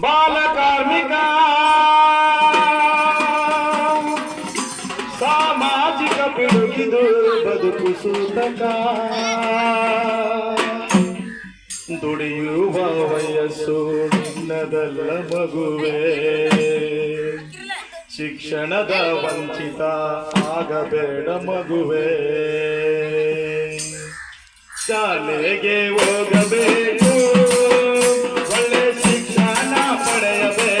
ಬಾಲ ಕಾರ್ಮಿಕ. ಸಾಮಾಜಿಕ ಪಿಡುಗಿದು ಬದುಕು ಸೂತಕ. ದುಡಿಯುವ ವಯಸ್ಸು ನಿನ್ನದಲ್ಲ ಮಗುವೆ. ಶಿಕ್ಷಣದ ವಂಚಿತ ಆಗಬೇಡ ಮಗುವೆ. ಶಾಲೆಗೆ ಹೋಗಬೇಕು. ಪಡೆಯಬೇಕು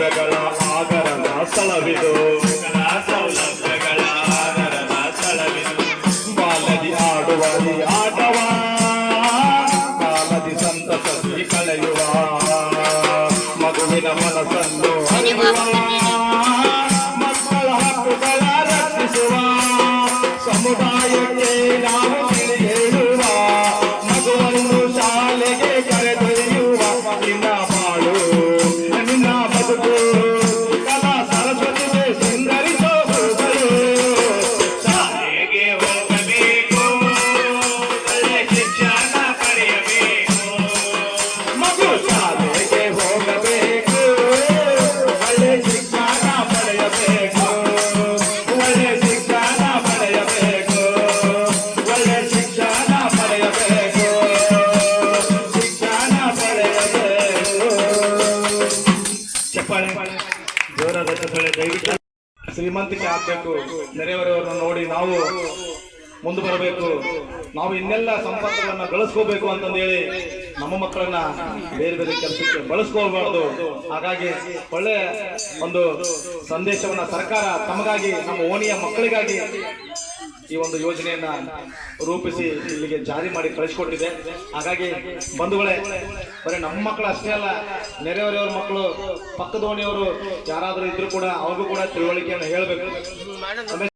ಸೌಲಭ್ಯಗಳ ಆಗರದ ಸ್ಥಳವಿದು ಸಕಲ ಸೌಲಭ್ಯಗಳ ಆಗರದ ಸ್ಥಳವಿದು ಬಾಲದಿ ಆಡುವ ಈ ಆಟವ ಕಾಲದಿ ಸಂತಸದಿ ಕಳೆಯುವ ಮಗುವಿನ ಮನಸ್ಸನ್ನು ಅರಿಯುವ ಶ್ರೀಮಂತಿಕೆ ಆಗ್ಬೇಕು. ನೆರೆಯವರವರನ್ನು ನೋಡಿ ನಾವು ಮುಂದೆ ಬರಬೇಕು. ನಾವು ಇನ್ನೆಲ್ಲ ಸಂಪರ್ಕಗಳನ್ನ ಗಳಿಸ್ಕೋಬೇಕು ಅಂತಂದೇಳಿ ನಮ್ಮ ಮಕ್ಕಳನ್ನ ಬೇರೆ ಬೇರೆ ಕೆಲಸಕ್ಕೆ ಬಳಸ್ಕೋಬಾರ್ದು ಹಾಗಾಗಿ ಒಳ್ಳೆಯ ಒಂದು ಸಂದೇಶವನ್ನ ಸರ್ಕಾರ ತಮಗಾಗಿ, ನಮ್ಮ ಓಣಿಯ ಮಕ್ಕಳಿಗಾಗಿ ಈ ಒಂದು ಯೋಜನೆಯನ್ನ ರೂಪಿಸಿ ಇಲ್ಲಿಗೆ ಜಾರಿ ಮಾಡಿ ಕಳಿಸಿಕೊಟ್ಟಿದೆ. ಹಾಗಾಗಿ ಬಂಧುಗಳೇ ಬರೀ ನಮ್ಮ ಮಕ್ಕಳು ಅಷ್ಟೇ ಅಲ್ಲ ನೆರೆಯವರೆಯವ್ರ ಮಕ್ಕಳು ಪಕ್ಕದೋಣಿಯವರು ಯಾರಾದರೂ ಇದ್ರು ಕೂಡ ಅವ್ರಿಗೂ ಕೂಡ ತಿಳುವಳಿಕೆಯನ್ನು ಹೇಳಬೇಕು.